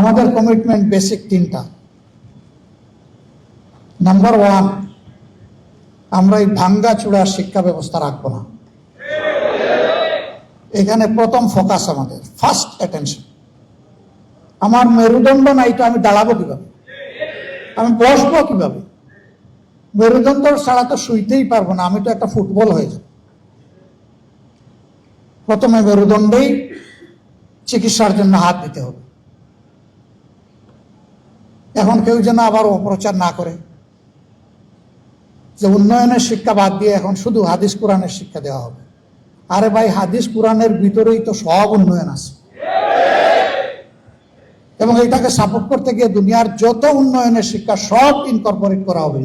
আমাদের commitment basic তিনটা। Number one আমরা এই ভাঙ্গা চূড়ার শিক্ষা ব্যবস্থা রাখব না। এখানে প্রথম ফোকাস আমাদের ফার্স্ট অ্যাটেনশন আমার মেরুদণ্ড নাই তো আমি দাঁড়াবো কীভাবে? আমি বসবো কীভাবে? মেরুদণ্ড ছাড়া তো শুইতেই পারব না, আমি তো একটা ফুটবল হয়ে যাব। প্রথমে মেরুদণ্ডেই চিকিৎসার জন্য হাত দিতে হবে। এখন কেউ যেন আবার অপপ্রচার না করে। যে উন্নয়নের শিক্ষা বাদ দিয়ে এখন শুধু হাদিস কোরআনের শিক্ষা দেওয়া হবে। আরে ভাই, হাদিস কোরআনের ভিতরেই তো সব উন্নয়ন আছে। এবং এটাকে সাপোর্ট করতে গিয়ে দুনিয়ার যত উন্নয়নের শিক্ষা সব ইনকর্পোরেট করা হবে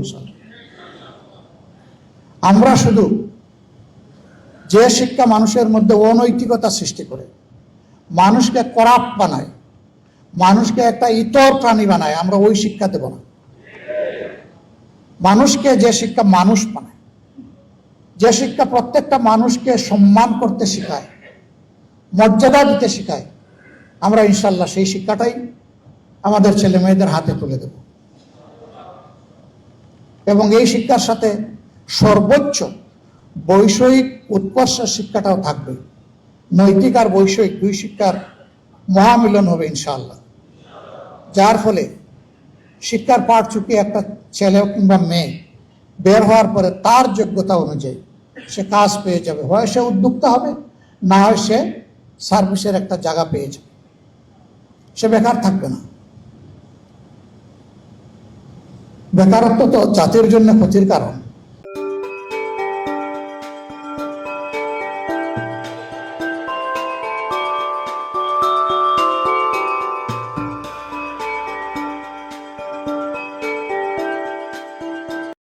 আমরা শুধু যে শিক্ষা মানুষের মধ্যে অনৈতিকতা সৃষ্টি করে, মানুষকে করাপ বানায় মানুষকে একটা ইতর প্রাণী বানায়, আমরা ওই শিক্ষা দেব না। মানুষকে যে শিক্ষা মানুষ বানায়, যে শিক্ষা প্রত্যেকটা মানুষকে সম্মান করতে শেখায়, মর্যাদা দিতে শেখায়, আমরা ইনশাল্লাহ সেই শিক্ষাটাই আমাদের ছেলে মেয়েদের হাতে তুলে দেব। এবং এই শিক্ষার সাথে সর্বোচ্চ বৈষয়িক উৎকর্ষের শিক্ষাটাও থাকবে। নৈতিক আর বৈষয়িক দুই শিক্ষার মহামিলন হবে ইনশাআল্লাহ যার ফলে শিক্ষার পাঠ চুকি একটা ছেলে কিংবা মেয়ে বের হওয়ার পরে তার যোগ্যতা অনুযায়ী সে কাজ পেয়ে যাবে। হয় সে উদ্যোক্তা হবে, না হয় সে সার্ভিসের একটা জায়গা পেয়ে যাবে। সে বেকার থাকবে না। বেকারত্ব তো জাতির জন্য ক্ষতির কারণ।